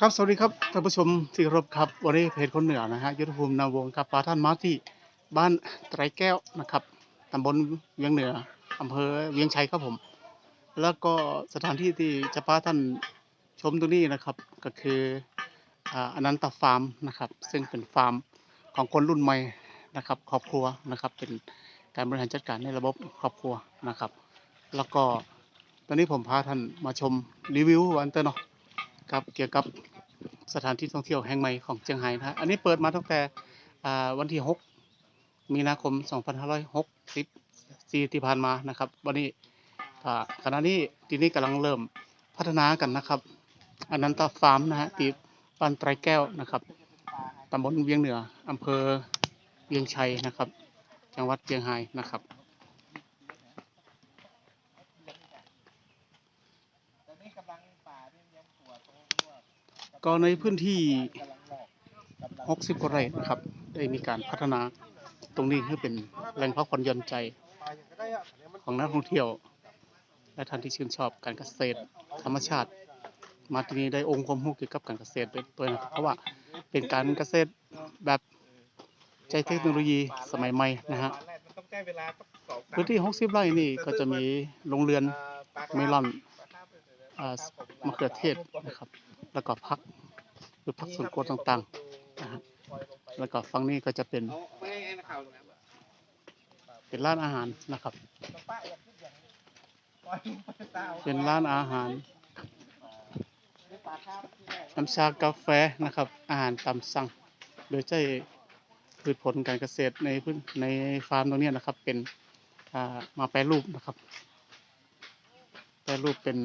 ครับสวัสดีครับท่านผู้ชมที่เคารพครับวันนี้เพจคนเหนือนะฮะยุทธภูมินาวงศ์ครับพาท่านมาที่บ้านไตรแก้วนะครับตำบลเวียงเหนืออำเภอเวียงชัยครับผม แล้วก็สถานที่ที่จะพาท่านชมตรงนี้นะครับ ก็คืออ่าอนันตฟาร์มนะครับ ซึ่งเป็นฟาร์มของคนรุ่นใหม่นะครับครอบครัวนะครับ เป็นการบริหารจัดการในระบบครอบครัวนะครับ แล้วก็ตอนนี้ผมพาท่านมาชมรีวิววันเตอร์เนาะ ครับเกี่ยวกับสถานที่ท่องเที่ยวแห่งใหม่ของเชียงไฮ้นะฮะอันนี้เปิดมาตั้งแต่วันที่ 6 มีนาคม 2564ที่ผ่านมานะครับ วันนี้ขณะนี้ที่นี้กำลังเริ่มพัฒนากันนะครับ อันนั้นตาฟาร์มนะฮะที่บ้านไตรแก้วนะครับตำบลเวียงเหนืออำเภอเวียงชัยนะครับ จังหวัดเชียงไฮ้นะครับ ก็ในพื้นที่ 60กว่าไร่นะครับ ได้มีการพัฒนาตรงนี้ให้เป็นแหล่งพักผ่อนหย่อนใจของนักท่องเที่ยว และท่านที่ชื่นชอบการเกษตร ธรรมชาติ มาที่นี่ได้องค์ความรู้เกี่ยวกับการเกษตรด้วยนะครับเพราะว่าเป็นการเกษตรแบบใช้เทคโนโลยีสมัยใหม่นะฮะพื้นที่ 60 ไร่นี่ก็จะมีโรงเรือนเมลอนอมะเขือเทศนะครับ แล้วก็พัก หรือพักสวนครัวต่างๆนะฮะแล้วก็ฝั่งนี้ก็จะเป็น เป็นร้านอาหารนะครับ เป็นร้านอาหาร น้ำชากาแฟนะครับ อาหารตามสั่ง โดยใช้พืชผลการเกษตรในพื้นในฟาร์มตรงนี้นะครับ เป็นามาแปรรูปนะครับ แปรรูปเป็น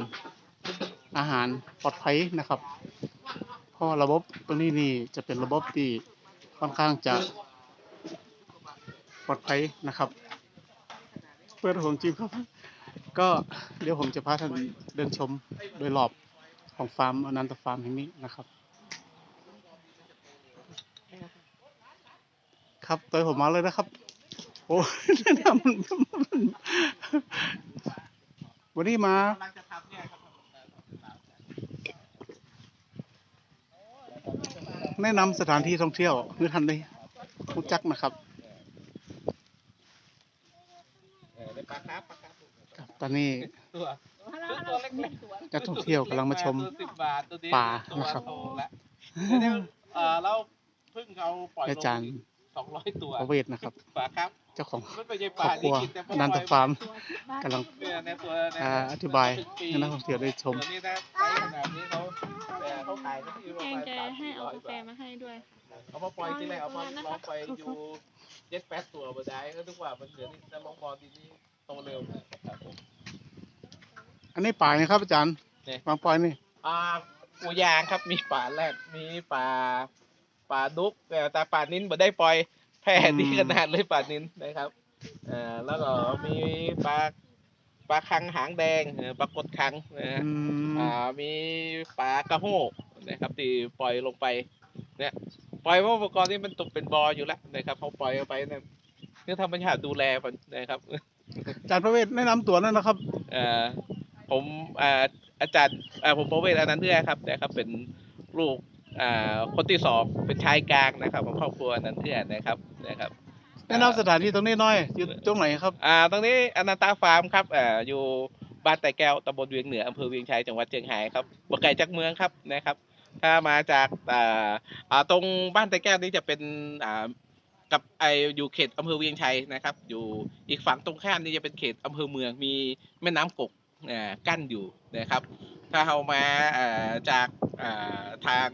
อาหารปลอดภัยนะครับ ราะระบบตรงนี้นี่จะเป็นระบบที่ค่อนข้างจะปลอดภัยนะครับ เพื่อนผมจริงครับ ก็เดี๋ยวผมจะพาท่านเดินชมโดยรอบของฟาร์มอนันตฟาร์มแห่งนี้นะครับ ครับตัวผมมาเลยนะครับ โอ้ยมันวันนี้มา แนะนำสถานที่ท่องเที่ยวคือท่านได้รู้จักนะครับครับตอนนี้ตัวตัวเล็กนักท่องเที่ยวกำลังมาชมตัวสิบบาทตัวนี้ป่าตัวนะครับโตแล้วเดี๋ยวเอ่อเราเพิ่งเอาปล่อยลอางจารย์ สองร้อยตัวประเวศนะครับ ป่าครับเจ้าของมันไม่ใช่ครอป่าบครัวที่กินแต่อนันตฟาร์มกำลังเนี่ยในตัวในอ่าอธิบายให้นักท่องเที่ยวได้ชมตัวนี้นะไซส์ขนาดนี้เขาแต่เขาขายกันที่ประแกมางณแกสามให้สี่เอาร้อยกาแฟบาทมาให้ด้วยเอามาปล่อยที่แรกเอามาตอนนั้นลนะองไปอยู่เจ็ดแปดตัวมาได้ก็ทุกว่ามันเดี๋ยวนี้จะลงบอลทีนี้โตเร็วนะครับผมอันนี้ป่านะครับอาจารย์เนี่ยวางปล่อยนี่อ่าปูยางครับมีป่าแรดมีป่า ป่าดุกแต่แต่ป่านินบ่ได้ปล่อยแพร่ดีขนาดเลยป่านินนะครับเอ่าแล้วก็มีปลาปลาคังหางแดงเอ่อปลากดคังนะฮะอืมอ่ามีปลากระโหกนะครับที่ปล่อยลงไปเนี่ยปล่อยเพราะอุปกรณ์นี้มันตกเป็นบออยู่แล้วนะครับเขาปล่อยเอาไปเนี่ยคือธรรมชาติดูแลมันนะครับอาจารย์ประเวศแนะนำตัวหนั่นนะครับเอ่อผมอ่าอาจารย์อ่าผมประเวศอนันต์เอื้อครับนะครับเป็นลูกอ่า คนที่สองเป็นชายกลางนะครับของครอบครัวอนันต์เอื้อนะครับนะครับแนะนำสถานที่ตรงนี้หน่อยอยู่ตรงไหนครับอ่าตรงนี้อนันตาฟาร์มครับอ่าอยู่บ้านแต่แก้วตำบลเวียงเหนืออำเภอเวียงชัยจังหวัดเชียงรายครับบ่ไกลจากเมืองครับนะครับ ถ้ามาจากอ่าอ่าตรงบ้านแต่แก้วนี่จะเป็นอ่ากับไออยู่เขตอำเภอเวียงชัยนะครับ อยู่อีกฝั่งตรงข้ามนี่จะเป็นเขตอำเภอเมืองมีแม่น้ำกกอ่ากั้นอยู่นะครับ ถ้าเรามาอ่าจากอ่าทาง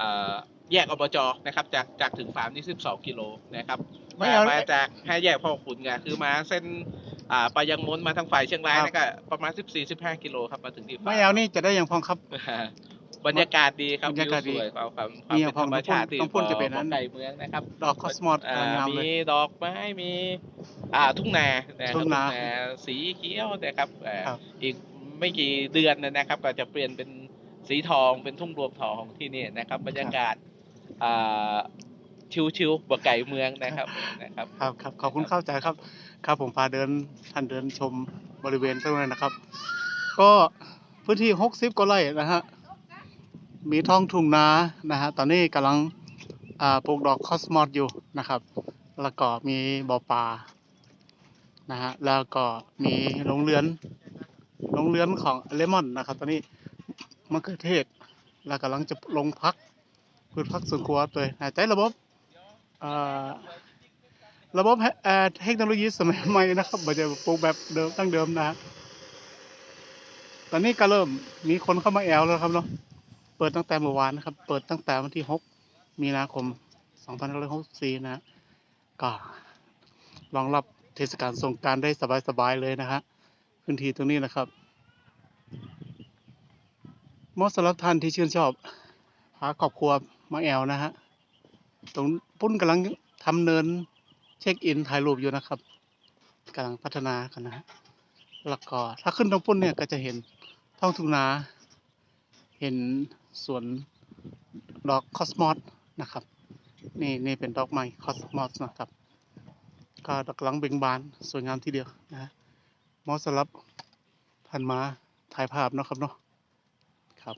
อ่าแยกอบจนะครับ จากจากถึงฟาร์มนี่12กิโลนะครับไม่มาเอามาจากห้าแยกพ่อขุนไงคือมาเส้นอ่าไปยังมนมาทางฝ่ายเชียงรายครับนี่ก็ประมาณ 14-15กิโลครับมาถึงที่ฟาไม่ร์มเอานี่จะได้อย่างพองครับบรรยากาศดีครับบรรยากาศดีวิวสวยความความความมีเป็นของธรรมชาติที่ต้องพ่นจะเป็นอันไก่เมืองนะครับ ดอกคอสมอสอ่ากำลังงามเลมียดอกไม้มี อ่าทุ่งนานะครับทุ่งนาสีเขียวนะครับเอ่อครับอีก ไม่กี่เดือนนะครับ ก็จะเปลี่ยนเป็นสีทองเป็นทุ่งรวมทองของที่นี่นะครับ บรรยากาศชิวๆบ่ไก่เมืองนะครับนะครับ ครับครับขอบคุณเข้าใจครับ ครับผมพาเดินท่านเดินชมบริเวณตรงนั้นนะครับ ก็พื้นที่60กว่าไร่นะฮะมีท้องทุ่งนานะฮะตอนนี้กำลังปลูกดอกคอสมอสอยู่นะครับ แล้วก็มีบ่อปลานะฮะแล้วก็มีโรงเรือน โรงเรือนของเลมอนนะครับ ตอนนี้มะเขือเทศแล้วกำลังจะลงพักพืชพักสวนครัวตัวนะใช้ระบบระบบเออเทคโนโลยีสมัยใหม่นะครับไม่ใช่ปลูกแบบเดิมตั้งเดิมนะตอนนี้ก็เริ่มมีคนเข้ามาแอลแล้วครับเนาะเปิดตั้งแต่เมื่อวานนะครับ เปิดตั้งแต่วันที่ 6 มีนาคม 2564 นะฮะก็รองรับเทศกาลสงการได้สบายๆเลยนะฮะพื้นที่ตรงนี้นะครับ มาะสำหรับท่านที่ชื่นชอบพาครอบครัวมาแอลนะฮะ ตรงปุ้นกำลังทำเนินเช็คอินถ่ายรูปอยู่นะครับกำลังพัฒนากันนะฮะแล้วก็ถ้าขึ้นตรงปุ้นเนี่ยก็จะเห็นท้องทุ่งนา เห็นสวนดอกคอสมอสนะครับ นี่นี่เป็นดอกไม้คอสมอสนะครับ ก็ดอกำลังเบ่งบานสวยงามทีเดียวนะฮะมอสสำหรับท่านมาถ่ายภาพนะครับเนาะครับ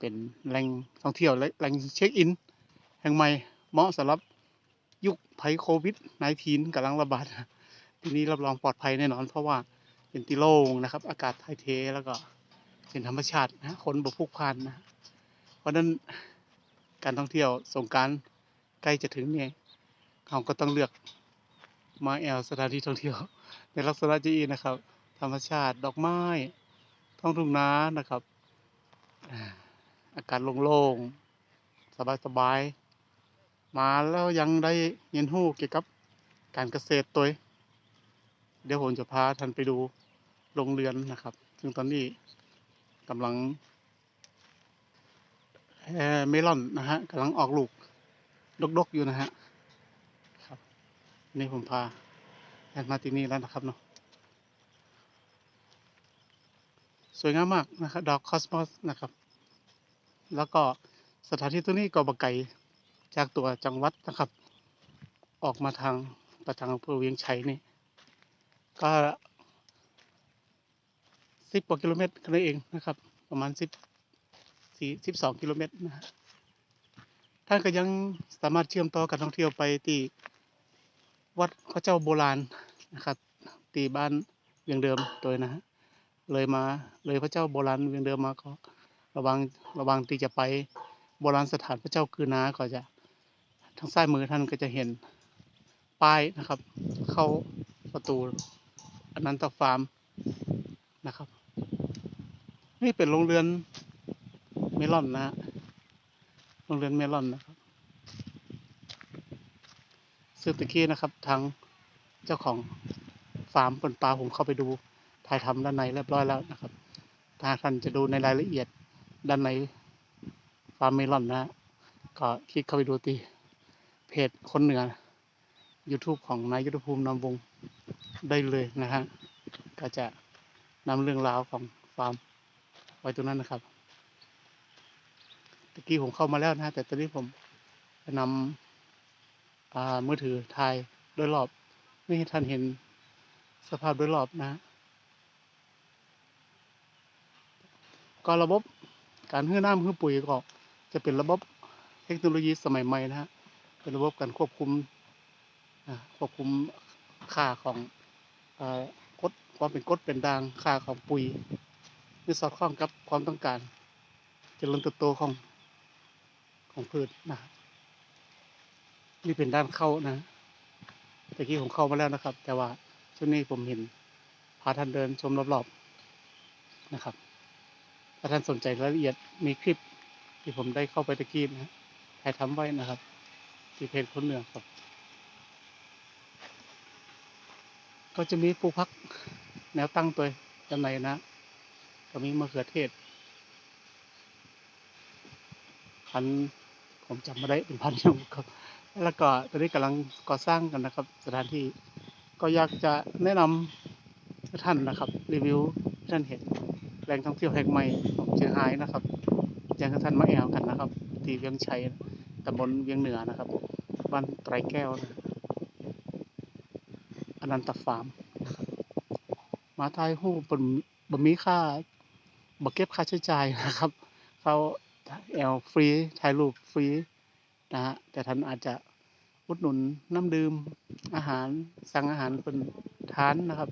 เป็นแหล่งท่องเที่ยวและแหล่งเช็คอิน แห่งใหม่เหมาะสำหรับยุคภัยโควิด -19 กำลังระบาดทีนี้รับรองปลอดภัยแน่นอน เพราะว่าเป็นที่โล่งนะครับ อากาศถ่ายเทแล้วก็เป็นธรรมชาตินะคนบุพุกพล่านนะ เพราะนั้นการท่องเที่ยวสงการใกล้จะถึงเนี่ยเราก็ต้องเลือกมาแอลสถานที่ท่องเที่ยว ในลักษณะจีนะครับ ธรรมชาติดอกไม้ท้องทุ่งนานะครับ อากาศโล่งๆ สบายๆ มาแล้วยังได้เรียนรู้เกี่ยวกับการเกษตรตัวเดี๋ยวผมจะพาท่านไปดูโรงเรือนนะครับ ซึ่งตอนนี้กำลังเอ่เมลอนนะฮะกำลังออกลูกดกๆอยู่นะฮะครับนี่ผมพาแอนมาที่นี่แล้วนะครับเนาะสวยงามมากนะครับดอกคอสมอสนะครับ แล้วก็สถานที่ตรงนี้ก็บไกลจากตัวจังหวัดนะครับ ออกมาทางประทางอำเภอเวียงชัยนี่ก็สิบกว่ากิโลเมตรแค่นั้นเองนะครับ ประมาณสิบสี่สิบสองกิโลเมตรนะฮะท่านก็ยังสามารถเชื่อมต่อการท่องเที่ยวไปที่วัดพระเจ้าโบราณนะครับตีบ้านเวียงเดิมโดยนะฮะเลยมาเลยพระเจ้าโบราณเวียงเดิมมาก็ ระวังระวังที่จะไปโบราณสถานพระเจ้าคือนาก็จะทางซ้ายมือท่านก็จะเห็นป้ายนะครับ เข้าประตูอนันตฟาร์มนะครับ นี่เป็นโรงเรือนเมลอนนะโรงเรือนเมลอนนะครับซึ่งตะกี้นะครับทางเจ้าของฟาร์มปนปลาผมเข้าไปดูถ่ายทำด้านในเรียบร้อยแล้วนะครับ ถ้าท่านจะดูในรายละเอียด ด้านในฟาร์มเมลอนนะฮะก็คลิกเข้าไปดูที่เพจคนเหนือ YouTube ของนายยุทธภูมินำวงได้เลยนะฮะก็จะนำเรื่องราวของฟาร์มไว้ตรงนั้นนะครับตะกี้ผมเข้ามาแล้วนะฮะแต่ตอนนี้ผมจะนำมือถือถ่ายโดยรอบ ไม่ให้ท่านเห็นสภาพโดยรอบนะฮะก็ระบบ การหื้อน้ำหื้อปุ๋ยก็จะเป็นระบบเทคโนโลยีสมัยใหม่นะฮะเป็นระบบการควบคุมควบคุมค่าของอกดความเป็นกดเป็นด่างค่าของปุ๋ยที่สอดคล้องกับความต้องการเจริญเติบโตของของพืชนะนี่เป็นด้านเข้านะตะกี้ผมเข้ามาแล้วนะครับ แต่ว่าช่วงนี้ผมเห็นพาท่านเดินชมรอบๆนะครับ ถ้าท่านสนใจรายละเอียดมีคลิปที่ผมได้เข้าไปตะกี้นะถ่ายทำไว้นะครับ ที่เพจคนเหนือครับ ก็จะมีปลูกพักแนวตั้งตัวด้านในนะ ก็มีมะเขือเทศพันผมจำไม่ได้เป็นพันธุ์ยังครับ แล้วก็ตอนนี้กำลังก่อสร้างกันนะครับ สถานที่ก็อยากจะแนะนำท่านนะครับ รีวิวท่านเห็น หล่งท่องเที่ยวแห่งใหม่ของเชียงรายนะครับแจ้งให้ท่านมาแอลกันนะครับ ที่เวียงชัยตำบลเวียงเหนือนะครับบ้านไตรแก้วนะอนันตฟาร์มมาทายหู้บนบนมีค่าบ่เก็บค่าใช้จ่ายนะครับเขาแอลฟรีถ่ายรูปฟรีนะฮะแต่ท่านอาจจะอุดหนุนน้ำดื่มอาหารสั่งอาหารเป็นทานนะครับ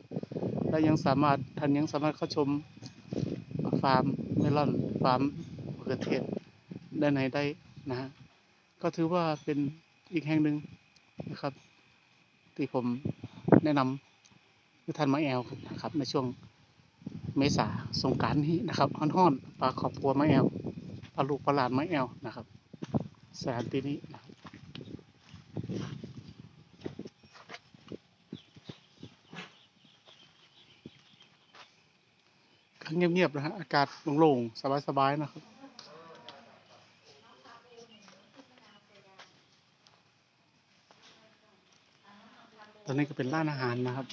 และยังสามารถท่านยังสามารถเข้าชม ฟาร์มเมลอนฟาร์มเขือเทศด้านในได้นะฮะก็ถือว่าเป็นอีกแห่งหนึ่งนะครับ ที่ผมแนะนำให้ท่านมาแอลนะครับ ในช่วงเมษาสงการนี้นะครับฮ้อนๆปลาขอบครัวมาแอลปลาลูกปลาหลานมาแอลนะครับสถานที่นี้นะครับก็ เงียบๆนะฮะอากาศโล่งๆสบายๆนะครับตอนนี้ก็เป็นร้านอาหารนะครับ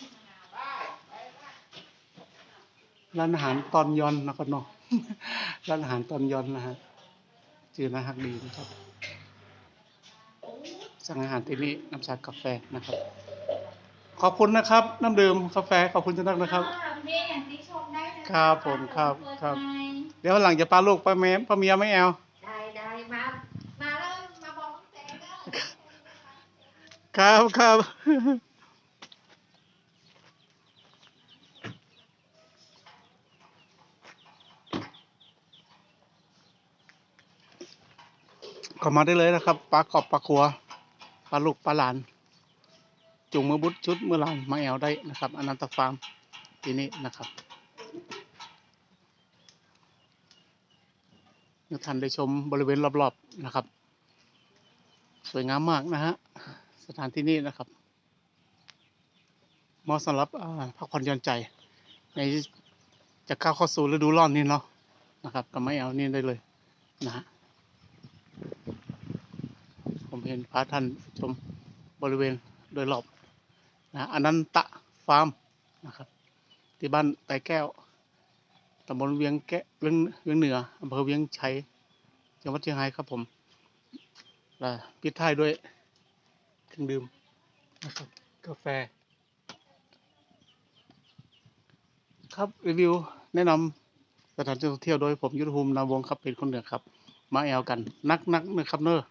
ร้านอาหารตอนยอนนะครับเนาะร้านอาหารตอนยอนนะฮะชื่อน่าฮักดีนะครับ สั่งอาหารที่นี่น้ำชากาแฟนะครับ ขอบคุณนะครับ น้ำดื่มกาแฟขอบคุณจังนักนะครับ ครับผมครับครับเปิดไมค์เดี๋ยววันหลังจะปลาลูกปลาแม่ปลาเมียไม่แอลได้ได้มามาแล้วมาบอกน้องแจงก็ครับครับก็มาได้เลยนะครับปลากรอบปลาขัวปลาลูกปลาหลาน จุงมือบุตรชุดมือหลานมาแอวได้นะครับอนันตฟาร์มที่นี่นะครับ เดี๋ยวท่านได้ชมบริเวณรอบๆนะครับ สวยงามมากนะฮะสถานที่นี้นะครับเหมาะสำหรับพักผ่อนหย่อนใจ ในจะก้าเข้าสู่ฤดูร้อนนี่เนาะนะครับก็ไม่เอานี่ได้เลยนะฮะผมเห็นพาท่านชมบริเวณโดยรอบนะอนันตะฟาร์มนะครับที่บ้านไตรแก้ว ตำบลเวียงแกะเวียงเวียงเหนืออำเภอเวียงชัยจังหวัดเชียงรายครับผมและปิดท้ายด้วยเครื่องดื่มนะครับกาแฟ ครับรีวิวแนะนำสถานที่ท่องเที่ยวโดยผมยุทธภูมินามวงศ์ครับเป็นคนเหนือครับ มาแอลกัน นักนักๆนะครับเนอะ